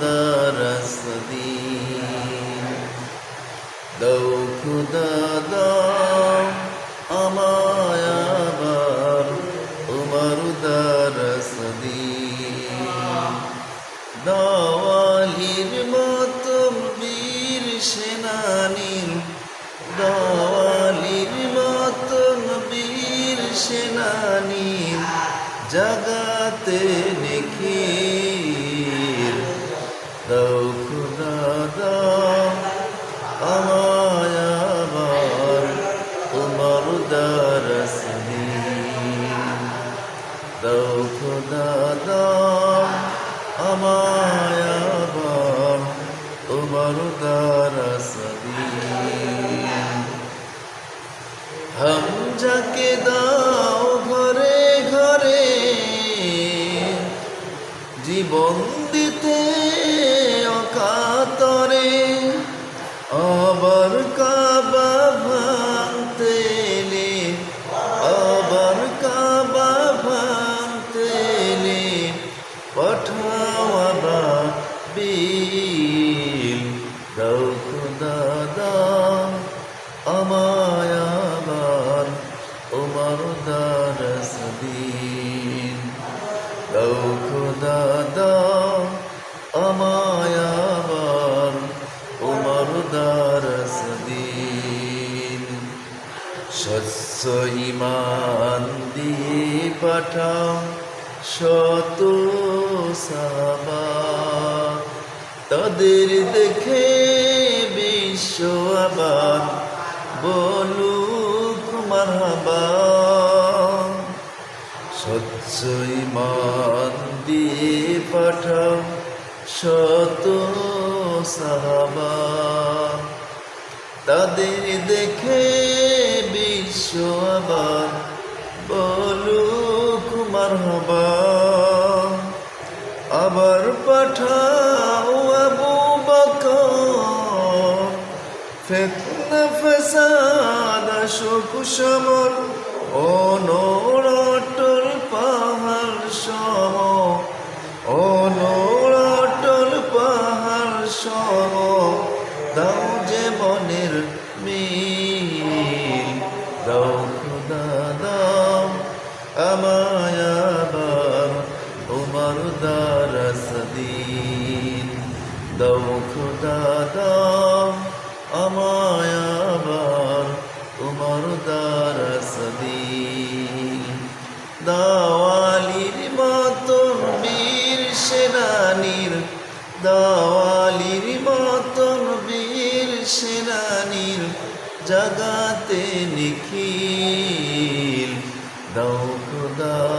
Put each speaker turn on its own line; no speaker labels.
দরস দৌ খুদা দাও আমায় আবার উমর দরস দাওয়ালির মতো বীর সেনানীর দাওয়ালির মতন বীর সেনানীর জগাতে নিখিল দাও খুদা দাও আমায় আবার তোমার দারস দাও খুদা দাও জীবন দিতে অকাতরে আবার কাবা ভাঙতে আবার কাবা ভাঙতে এলে, পাঠাও আবার বিল। দাও খুদা, দাও আমায় আবার তোমার দারস দিন। দাও খুদা দাও আমায় আবার তোমার দারস দিন। শস্য ইমান দিয়ে পাঠাও শত সাবা। তাদের দেখে বিশ্ব আবার বলুক মারহাবা। ইমান দিয়ে পাঠাও শত সাহাবা তাদের দেখে বিশ্ব আবার বলুক মারহাবা। আবার পাঠাও আবু বকর। ফেতনা ফসাদ, শোক সমর অনড়টল দাওয়ালির মতন বীর সেনানির দাওয়ালির মতন বীর সেনানির জগাতে নিখিল। দৌ খোদা